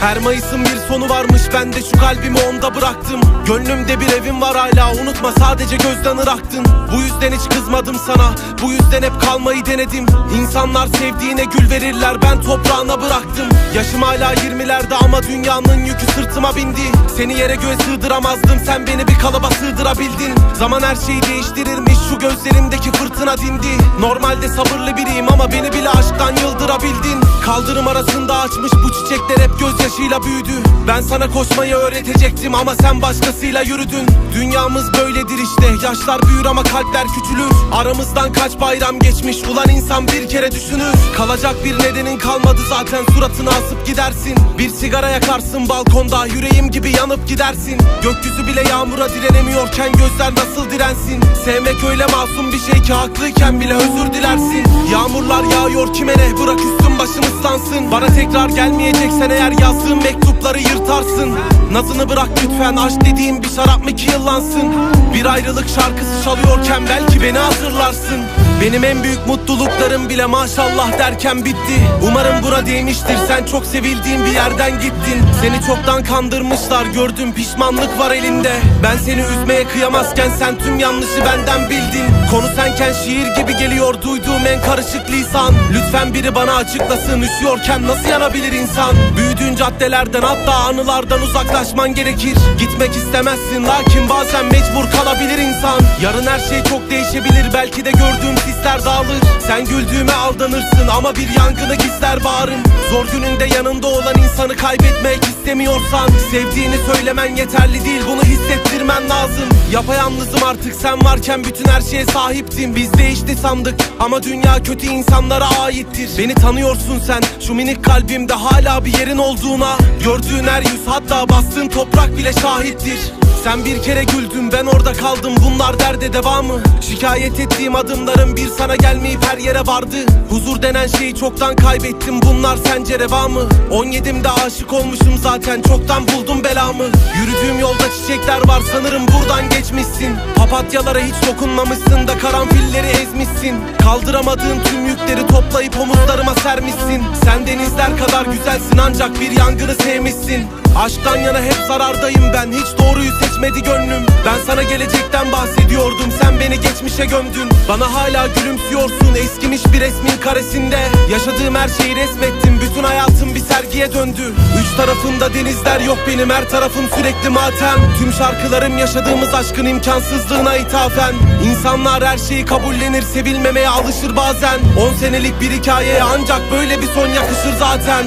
Her Mayıs'ın bir sonu varmış. Ben de şu kalbimi onda bıraktım. Gönlümde bir evim var hala. Unutma sadece gözden ıraktın. Bu yüzden hiç kızmadım sana. Bu yüzden hep kalmayı denedim. İnsanlar sevdiğine gül verirler. Ben toprağına bıraktım. Yaşım hala 20'lerde ama dünyanın yükü sırtıma bindi. Seni yere göğe sığdıramazdım. Sen beni bir kalıba sığdırabildin. Zaman her şeyi değiştirirmiş. Şu gözlerimdeki fırtına dindi. Normalde sabırlı biriyim ama beni bile aşktan yıldırabildin. Kaldırım arasında açmış bu çiçekler hep gözyaşıyla büyüdü. Ben sana koşmayı öğretecektim ama sen başkasıyla yürüdün. Dünyamız böyledir işte. Yaşlar büyür ama kalpler küçülür. Aramızdan kaç bayram geçmiş? Ulan insan bir kere düşünür. Kalacak bir nedenin kalmadı zaten. Suratını asıp gidersin. Bir sigara yakarsın balkonda. Yüreğim gibi yanıp gidersin. Gökyüzü bile yağmura direnemiyorken gözler nasıl dirensin? Sevmek öyle masum bir şey ki haklıyken bile özür dilersin. Yağmurlar yağıyor kime ne? Bırak üstüm başım ıslansın Bana tekrar gelmeyeceksen eğer yazdığım mektupları yırtarsın. Nazını bırak lütfen aşk dediğim bir şarap mı ki yıllansın? Bir ayrılık şarkısı çalıyorken belki beni hatırlarsın Benim en büyük mutluluklarım bile maşallah derken bitti. Umarım buna değmiştir sen çok sevildiğin bir yerden gittin. Seni çoktan kandırmışlar gördüm pişmanlık var elinde. Ben seni üzmeye kıyamazken sen tüm yanlışı benden bildin. Konu senken şiir gibi geliyor duyduğum en karışık lisan. Lütfen biri bana açıklasın üşüyorken nasıl yanabilir insan? Büyüdüğün caddelerden hatta anılardan uzaklaşman gerekir. Gitmek istemezsin lakin bazen mecbur kalabilir insan. Yarın her şey çok değişebilir belki de gördüğüm sisler dağılır. Sen güldüğüme aldanırsın ama bir yangını gizler bağrım Zor gününde yanında olan insanı kaybetmek istemiyorsan Sevdiğini söylemen yeterli değil bunu hissettirmen lazım. Yapayalnızım artık sen varken bütün her şeye sahiptim Biz değişti sandık ama dünya kötü insanlara aittir. Beni tanıyorsun sen şu minik kalbimde hala bir yerin olduğuna. Gördüğün her yüz hatta bastığın toprak bile şahittir. Sen bir kere güldün ben orada kaldım. Bunlar derde devamı. Şikayet ettiğim adımların bir sana gelmeyip her yere vardı. Huzur denen şeyi çoktan kaybettim. Bunlar sence reva mı? 17'imde aşık olmuşum zaten. Çoktan buldum belamı. Yürüdüğüm yolda çiçekler var. Sanırım buradan geçmişsin. Papatyalara hiç dokunmamışsın da karanfilleri ezmişsin. Kaldıramadığın tüm yükleri toplayıp omuzlarıma sermişsin. Sen denizler kadar güzelsin ancak bir yangını sevmişsin Aşktan yana hep zarardayım ben. Hiç doğruyu seçmedi gönlüm. Ben sana gelecekten bahsediyordum. Sen beni geçmişe gömdün. Bana hala gülümsüyorsun. Eskimiş bir resmin karesinde. Yaşadığım her şeyi resmettim. Bütün hayatım bir sergiye döndü. Üç tarafımda denizler yok benim. Her tarafım sürekli matem. Tüm şarkılarım yaşadığımız aşkın imkansızlığına ithafen. İnsanlar her şeyi kabullenir Sevilmemeye alışır bazen. On senelik bir hikayeye ancak böyle bir son yakışır zaten